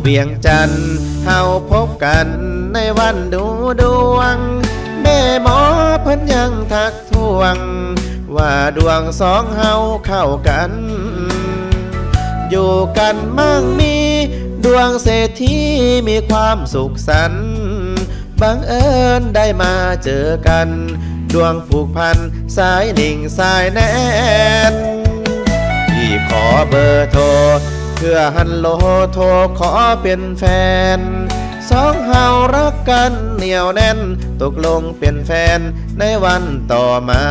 เวียงจันทร์เฮาพบกันในวันดูดวง แม่หมอเพิ่นยังทักทวง ว่าดวงสองเฮาเข้ากัน อยู่กันมั่งมีดวงเศรษฐีมีความสุขสันบังเอิญได้มาเจอกัน ดวงผูกพันสายหนิ่งสายแน่นพี่ขอเบอร์โทร เพื่อฮันโลโทรขอเป็นแฟน สองเฮารักกันเหนียวแน่น ตกลงเป็นแฟนในวันต่อมา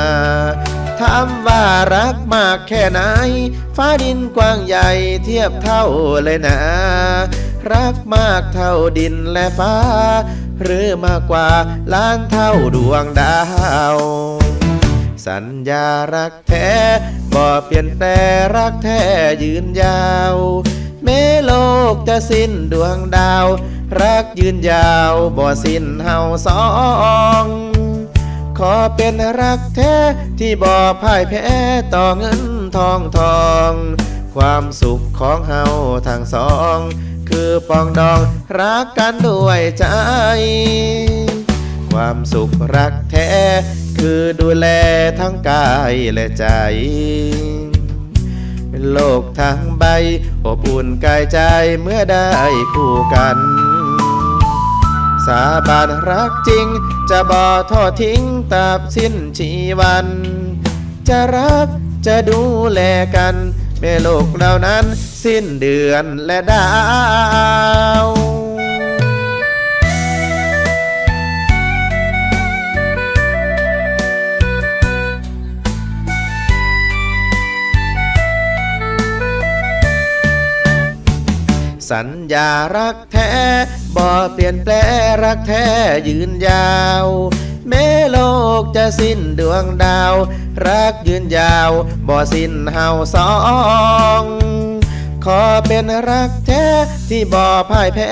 ถามว่ารักมากแค่ไหน ฟ้าดินกว้างใหญ่เทียบเท่าเลยนะ รักมากเท่าดินและฟ้า หรือมากกว่าล้านเท่าดวงดาวสัญญารักแท้บ เปลี่ยนแปลรักแท้ยืนยาว แม้โลกจะสิ้นดวงดาว รักยืนยาวบ่สิ้นเฮาสองขอเป็นรักแท้ที่บ่พ่ายแพ้ต่อเงินทองทอง ความสุขของเฮาทั้งสอง คือปองดองรักกันด้วยใจ ความสุขรักแท้ คือดูแลทั้งกายและใจโลกทั้งใบ อบอุ่นกายใจเมื่อได้คู่กัน สาบานรักจริง จะบ่ทอดทิ้งตราบสิ้นชีวัน จะรักจะดูแลกันแม่โลกเหล่านั้นสิ้นเดือนและดาว สัญญารักแท้บ่เปลี่ยนแปลรักแท้ยืนยาว แม้โลกจะสิ้นดวงดาว รักยืนยาวบ่สิ้นเฮาสองขอเป็นรักแท้ที่บ่พ่ายแพ้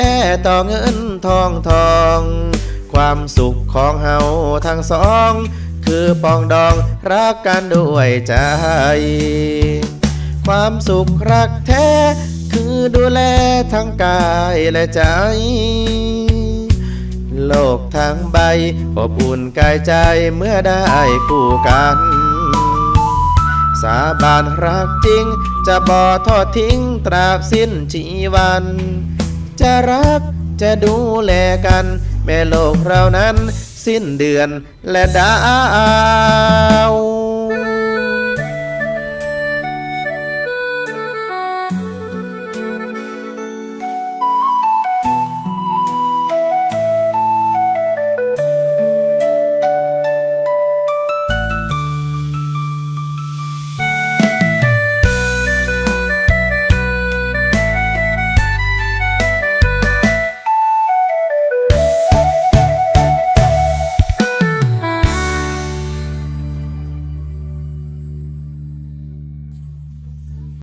ต่อเงินทองทอง ความสุขของเฮาทั้งสอง คือปองดองรักกันด้วยใจ ความสุขรักแท้ ดูแลทั้งกายและใจ โลกทั้งใบอบอุ่นกายใจเมื่อได้คู่กัน สาบานรักจริง จะบ่ทอดทิ้งตราบสิ้นชีวัน จะรักจะดูแลกัน แม่โลกเรานั้นสิ้นเดือนและดา